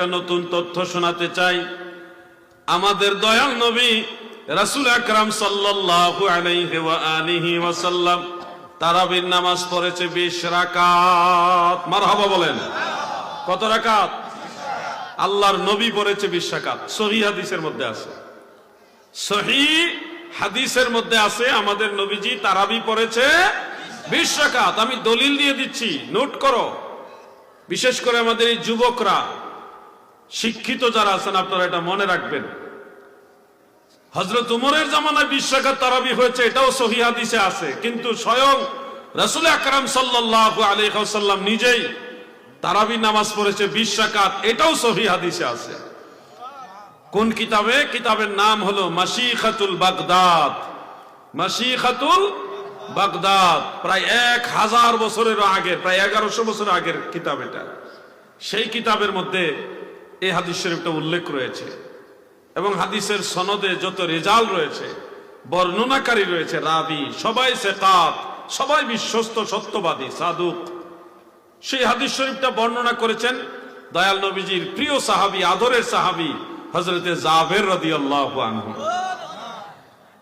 একটা নতুন তথ্য শোনাতে চাই। আমাদের দয়াল নবী রাসুল আকরাম সাল্লাল্লাহু তারাবির নামাজ পড়েছে 20 রাকাত। মারহাবা বলেন। কত রাকাত? আল্লাহর নবী পড়েছে 20 রাকাত। সহিহ হাদিসের মধ্যে আছে। সহি হাদিসের মধ্যে আছে, আমাদের নবীজি তারাবি পড়েছে 20 রাকাত। আমি দলিল দিয়ে দিচ্ছি, নোট করো। বিশেষ করে আমাদের এই যুবকরা। শিক্ষিত যারা আছেন, আপনারা এটা মনে রাখবেন। হজরত উমরের জামানায় বিশ্বকাত তারাবি হয়েছে, এটাও সহি হাদিসে আছে। কিন্তু স্বয়ং রাসুল আকরাম সাল্লাল্লাহু আলাইহি নিজেই তারাবি নামাজ পড়েছে বিশ্বকাত এটাও সহি হাদিসে আছে। কোন কিতাবে? কিতাবের নাম হলো মাসিখাতুল বাগদাদ। মাসিখাতুল বাগদাদ, প্রায় এক হাজার বছরেরও আগের, প্রায় এগারোশো বছর আগের কিতাব এটা। সেই কিতাবের মধ্যে এই হাদিস শরীফটা উল্লেখ রয়েছে এবং হাদিসের সনদে যত রেজাল রয়েছে বর্ণনাকারী রয়েছে রাবি সবাই সেকাত সবাই বিশ্বস্ত সত্যবাদী সাধুক সেই হাদিস শরীফটা বর্ণনা করেছেন দয়াল নবীজির প্রিয় সাহাবী আদরের সাহাবী হজরতে জাবের রাদিয়াল্লাহু আনহু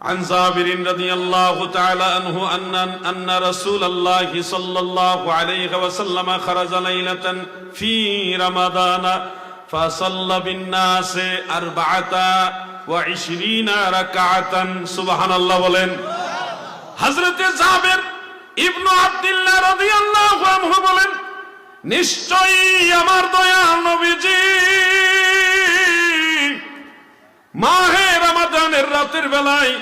عن جابر رضي الله تعالى عنه أن أن رسول الله صلى الله عليه وسلم خرج ليلة في رمضان فصلى بالناس أربعة وعشرين ركعة سبحان الله বলেন হযরতে জাবের ইবনু আব্দুল্লাহ রাদিয়াল্লাহু আনহু বলেন নিশ্চয়ই আমার দয়াল নবীজি মাহে রমাদানের রাতের বেলায়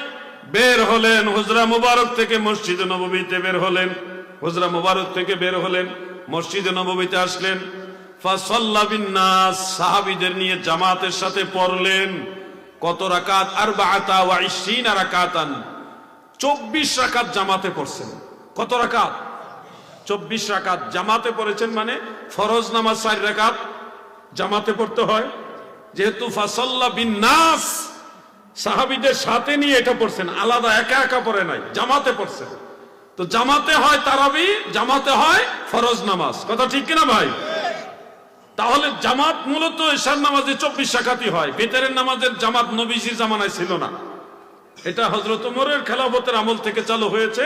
বের হলেন হুজরা মুবারক থেকে মসজিদ নববীতে বের হলেন হুজরা মুবারক থেকে বের হলেন মসজিদে নববীতে আসলেন ফাসাল্লা বিন্নাস, সাহাবীদের নিয়ে জামাতের সাথে পড়লেন। কত রাকাত? আরবাআতা ওয়া ইশরিনা রাকাতান। 24 রাকাত জামাতে পড়ছেন। কত রাকাত? 24 রাকাত। জামাতে পড়েছেন মানে ফরজ নামাজ 4 রাকাত জামাতে পড়তে হয়। যেহেতু ফাসাল্লা বিন নাস সাহাবিদের সাথে নিয়ে এটা পড়ছেন। আলাদা একা একা পড়ে নাই, জামাতে পড়ছেন। তো জামাতে হয় তারাবি, জামাতে হয় ফরজ নামাজ। কথা ঠিক কিনা ভাই? তাহলে জামাত মূলত এশার নামাজে চব্বিশ শাখাতি হয়। বেতেরের নামাজের জামাত নবীজির জামানায় ছিল না। এটা হজরত উমরের খেলাফতের আমল থেকে চালু হয়েছে।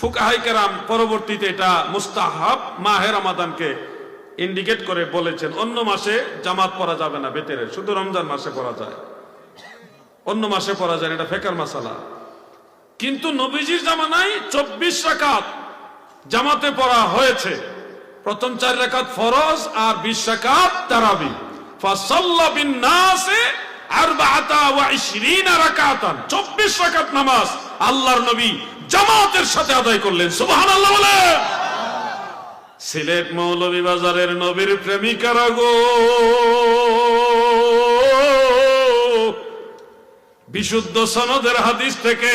ফুকাহাই কেরাম পরবর্তীতে এটা মুস্তাহাব মাহের আমাদানকে ইন্ডিকেট করে বলেছেন, অন্য মাসে জামাত পরা যাবে না বেতেরে শুধু রমজান মাসে পরা যায়। অন্য মাসে পরা যায় এটা ফেকার মাসালা। কিন্তু নবীজির জামানায় চব্বিশ রাকাত জামাতে পড়া হয়েছে। প্রথম চার রাকাত ফরজ আর বিশ তারাবি। ফাসাল্লা নাসে আরবাআতা ওয়া ইশরিনা রাকাতান। 24 রাকাত নামাজ আল্লাহর নবী জামাতের সাথে আদায় করলেন। সুবহানাল্লাহ বলে সিলেট মৌলভী বাজারের নবীর প্রেমিকারা গো। বিশুদ্ধ সনদের হাদিস থেকে,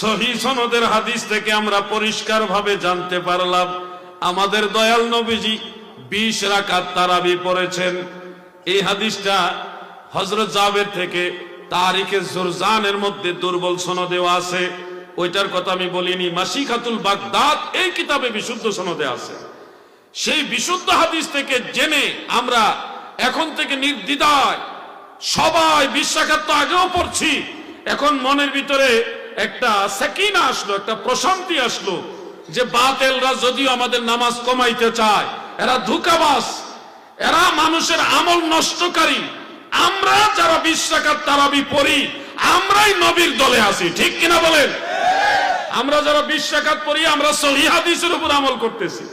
সহি সনদের হাদিস থেকে আমরা পরিষ্কার ভাবে জানতে পারলাম। আমাদের দয়াল নবীজি বিশ রাকাত তারাবি পড়েছেন। এই হাদিসটা হজরত জাবের থেকে তারিখে জুরজানের মধ্যে দুর্বল সনদেও আছে। ওইটার কথা আমি বলিনি মাসিকাতুল বাগদাদ এই কিতাবে বিশুদ্ধ সনদে আছে। সেই বিশুদ্ধ হাদিস থেকে জেনে আমরা এখন থেকে নির্দ্বিধায় সবাই বিশ্বাখাত আগেও পড়ছি, এখন মনের ভিতরে একটা সেকিনা আসলো, একটা প্রশান্তি আসলো। যে বাতেলরা যদিও আমাদের নামাজ কমাইতে চায়, এরা ধোকাবাস এরা মানুষের আমল নষ্টকারী। আমরা যারা বিশ্বাকার তারাবি পড়ি, আমরাই নবীর দলে আছি, ঠিক কিনা বলেন? আমরা যারা বিশ্বাকাত পড়ি, আমরা সহি হাদিসের উপর আমল করতেছি।